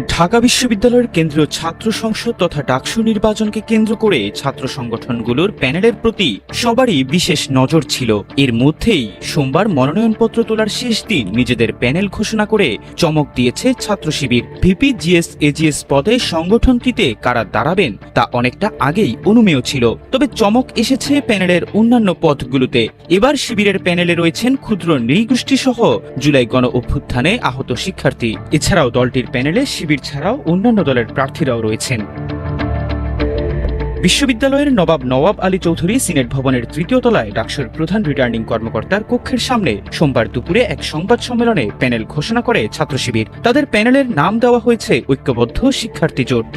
ঢাকা বিশ্ববিদ্যালয়ের কেন্দ্রীয় ছাত্র সংসদ তথা ডাকসু নির্বাচনকে কেন্দ্র করে ছাত্র সংগঠনগুলোর প্যানেলের প্রতি সবারই বিশেষ নজর ছিল। এর মধ্যেই সোমবার মনোনয়নপত্র তোলার শেষ দিন নিজেদের প্যানেল ঘোষণা করে চমক দিয়েছে ছাত্র শিবির। ভিপি জিএস এজিএস পদে সংগঠনটিতে কারা দাঁড়াবেন তা অনেকটা আগেই অনুমেয় ছিল। তবে চমক এসেছে প্যানেলের অন্যান্য পদগুলোতে। এবার শিবিরের প্যানেলে রয়েছেন ক্ষুদ্র নৃগোষ্ঠী সহ জুলাই গণ অভ্যুত্থানে আহত শিক্ষার্থী। এছাড়াও দলটির প্যানেলে শিবির ছাড়াও অন্যান্য দলের প্রার্থীরাও রয়েছেন। বিশ্ববিদ্যালয়ের নবাব নওয়াব আলী চৌধুরী সিনেট ভবনের তৃতীয় তলায় ডাকসুর প্রধান রিটার্নিং কর্মকর্তার কক্ষের সামনে সোমবার দুপুরে এক সংবাদ সম্মেলনে প্যানেল ঘোষণা করে ছাত্র শিবির তাদের প্যানেলের নাম দেওয়া হয়েছে ঐক্যবদ্ধ শিক্ষার্থী জোট।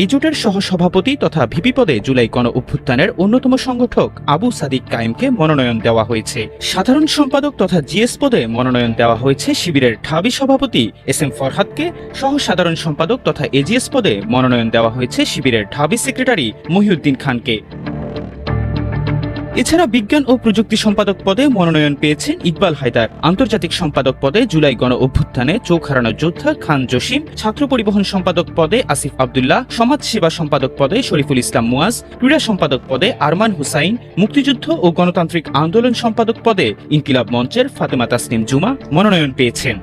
এই জোটের সহসভাপতি তথা ভিপি পদে জুলাই গণ অভ্যুত্থানের অন্যতম সংগঠক আবু সাদিক কায়েমকে মনোনয়ন দেওয়া হয়েছে। সাধারণ সম্পাদক তথা জিএস পদে মনোনয়ন দেওয়া হয়েছে শিবিরের ঠাবি সভাপতি এস এম ফরহাদকে। সহ সাধারণ সম্পাদক তথা এজিএস পদে মনোনয়ন দেওয়া হয়েছে শিবিরের ঢাবি সেক্রেটারি মহিউদ্দিন খানকে। এছাড়া বিজ্ঞান ও প্রযুক্তি সম্পাদক পদে মনোনয়ন পেয়েছেন ইকবাল হায়দার। আন্তর্জাতিক সম্পাদক পদে জুলাই গণ অভ্যুত্থানে চোখ হারানো যোদ্ধা খান জসিম, ছাত্র পরিবহন সম্পাদক পদে আসিফ আবদুল্লাহ, সমাজ সেবা সম্পাদক পদে শরীফুল ইসলাম মুয়াজ, ক্রীড়া সম্পাদক পদে আরমান হুসাইন, মুক্তিযুদ্ধ ও গণতান্ত্রিক আন্দোলন সম্পাদক পদে ইনকিলাব মঞ্চের ফাতেমা তাসনিম জুমা মনোনয়ন পেয়েছেন।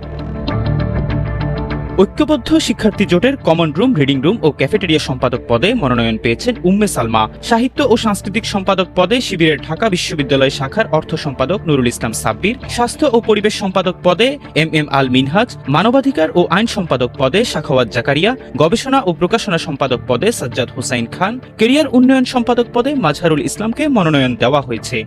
ঐক্যবদ্ধ শিক্ষার্থী জোটের কমন রুম, রিডিং রুম ও ক্যাফেটেরিয়া সম্পাদক পদে মনোনয়ন পেয়েছেন উম্মে সালমা। সাহিত্য ও সাংস্কৃতিক সম্পাদক পদে শিবিরের ঢাকা বিশ্ববিদ্যালয় শাখার অর্থ সম্পাদক নুরুল ইসলাম সাব্বির। স্বাস্থ্য ও পরিবেশ সম্পাদক পদে এম এম আল মিনহাজ। মানবাধিকার ও আইন সম্পাদক পদে শাখাওয়াত জাকারিয়া। গবেষণা ও প্রকাশনা সম্পাদক পদে সাজ্জাদ হোসাইন খান। কেরিয়ার উন্নয়ন সম্পাদক পদে মাজহারুল ইসলামকে মনোনয়ন দেওয়া হয়েছে।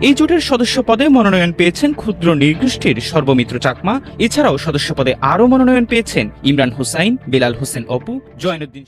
এই জোটের সদস্য পদে মনোনয়ন পেয়েছেন ক্ষুদ্র নৃগোষ্ঠীর সর্বমিত্র চাকমা। এছাড়াও সদস্য পদে আরও মনোনয়ন পেয়েছেন ইমরান হুসাইন, বিলাল হোসেন অপু, জয়নুদ্দিন